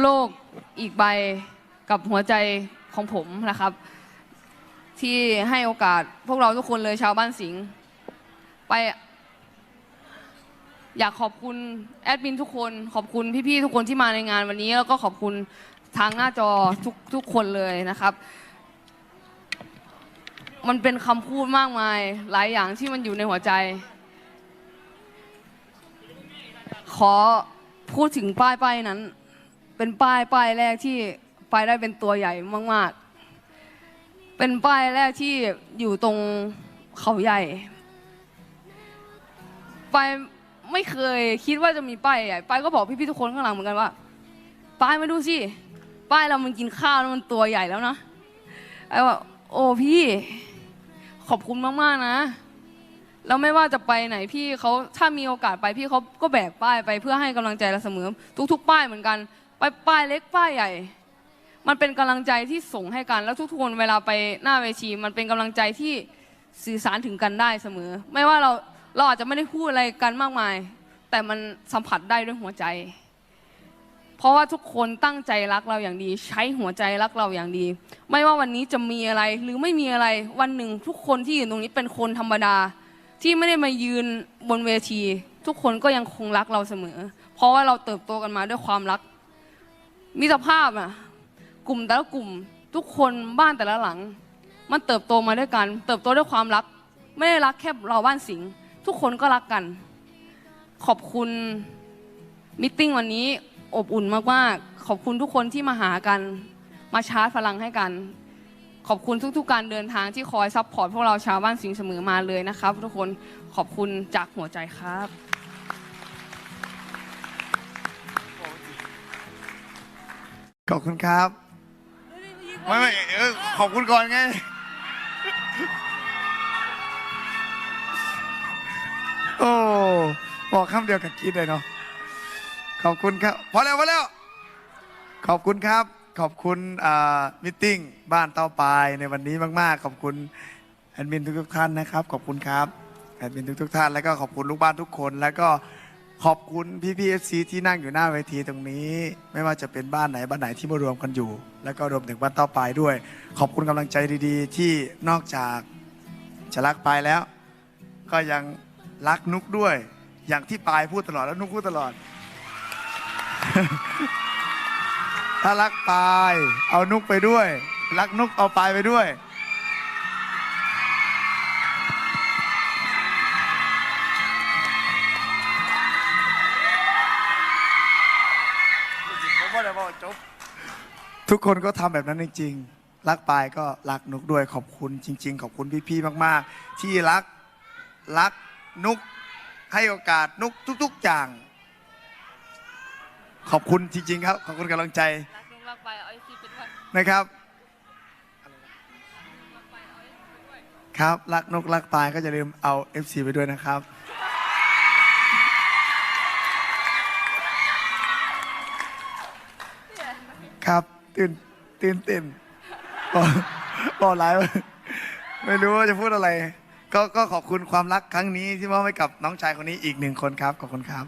โลกอีกใบกับหัวใจของผมนะครับ ที่ให้โอกาสพวกเราทุกคนเลยชาวบ้านสิงห์ไป อยากขอบคุณแอดมินทุกคน ขอบคุณพี่ๆทุกคนที่มาในงานวันนี้ แล้วก็ขอบคุณทางหน้าจอทุกทุกคนเลยนะครับ มันเป็นคำพูดมากมาย หลายอย่างที่มันอยู่ในหัวใจ ขอพูดถึงป้ายป้ายนั้น เป็นป้ายป้ายแรกที่ไปได้เป็นตัวใหญ่มาก ๆ เป็นป้ายแรกที่อยู่ตรงเขาใหญ่ ไปายไม่เคยคิดว่าจะมีป้ายใหญ่ไปายก็บอกพี่ๆทุกคนข้างหลังเหมือนกันว่าป้ายมาดูสิป้ายเรามันกินข้าวแล้วมันตัวใหญ่แล้วนะไอ้ว่าโอ้พี่ ขอบคุณมากๆนะแล้วไม่ว่าจะไปไหนพี่เขาถ้ามีโอกาสไปพี่เขาก็แบกป้ายไปเพื่อให้กำลังใจเราเสมอทุก ๆ ป้ายเหมือนกัน ปป้ายเล็กป้ายใหญ่ มันเป็นกำลังใจที่ส่งให้กัน แล้วทุกคนเวลาไปหน้าเวที มันเป็นกำลังใจที่สื่อสารถึงกันได้เสมอ ไม่ว่าเราเราอาจจะไม่ได้พูดอะไรกันมากมาย แต่มันสัมผัสได้ด้วยหัวใจ เพราะว่าทุกคนตั้งใจรักเราอย่างดี ใช้หัวใจรักเราอย่างดี ไม่ว่าวันนี้จะมีอะไรหรือไม่มีอะไรวันหนึ่งทุกคนที่อยู่ตรงนี้เป็นคนธรรมดา ที่ไม่ได้มายืนบนเวที ทุกคนก็ยังคงรักเราเสมอ เพราะว่าเราเติบโตกันมาด้วยความรัก มิตรภาพอะกลุ่มแต่ละกลุ่มทุกคนบ้านแต่ละหลัง มันเติบโตมาด้วยกัน เติบโตด้วยความรัก ไม่ได้รักแค่เราบ้านสิงห์ทุกคนก็รักกัน ขอบคุณมิทติ้งวันนี้อบอุ่นมากๆขอบคุณทุกคนที่มาหากัน มาชาร์จพลังให้กัน ขอบคุณทุกๆ การเดินทางที่คอยซัพพอร์ตพวกเราชาวบ้านสิงห์เสมอมาเลยนะครับ ทุกคนขอบคุณจากหัวใจครับ อบคุณครับไม่ไม่เออขอบคุณก่อนไง โอ้บอกคำเดียวกับคิดเลยเนาะขอบคุณครับพอแล้วพอแล้ว ขอบคุณครับ ขอบคุณอ่ามิทติ้งบ้านเต้าปายในวันนี้มากๆ ขอบคุณแอดมินทุกๆท่านนะครับ ขอบคุณครับแอดมินทุกๆท่านแล้วก็ขอบคุณลูกบ้านทุกคนแล้วก็ ขอบคุณพี่พีเอฟซีที่นั่งอยู่หน้าเวทีตรงนี้ ไม่ว่าจะเป็นบ้านไหนบ้านไหนที่มารวมกันอยู่ แล้วก็รวมถึงบ้านเต้าปายด้วย ขอบคุณกำลังใจดีๆ ที่นอกจากจะรักปายแล้ว ก็ยังรักนุกด้วย อย่างที่ปายพูดตลอดแล้วนุกพูดตลอด ถ้ารักปาย เอานุกไปด้วย รักนุกเอาปายไปด้วย ทุกคนก็ทำแบบนั้นจริงๆ รักปายก็รักนุกด้วยขอบคุณจริง ๆ ขอบคุณพี่ๆ มากๆ ที่รักรักนุกให้โอกาสนุกทุก ๆ อย่าง ขอบคุณจริง ๆ ครับ ขอบคุณกำลังใจรักลุงรักไปเอาไอซีไปด้วยนะครับ ครับรักนกรักปลายก็จะลืมเอา FC ไปด้วยนะครับ ครับ ตื่นตื่นเต้นบอกบอกหลายวันไม่รู้ว่าจะพูดอะไร ก็ก็ขอบคุณความรักครั้งนี้ที่มอบให้กับน้องชายคนนี้อีกหนึ่งคนครับขอบคุณครับ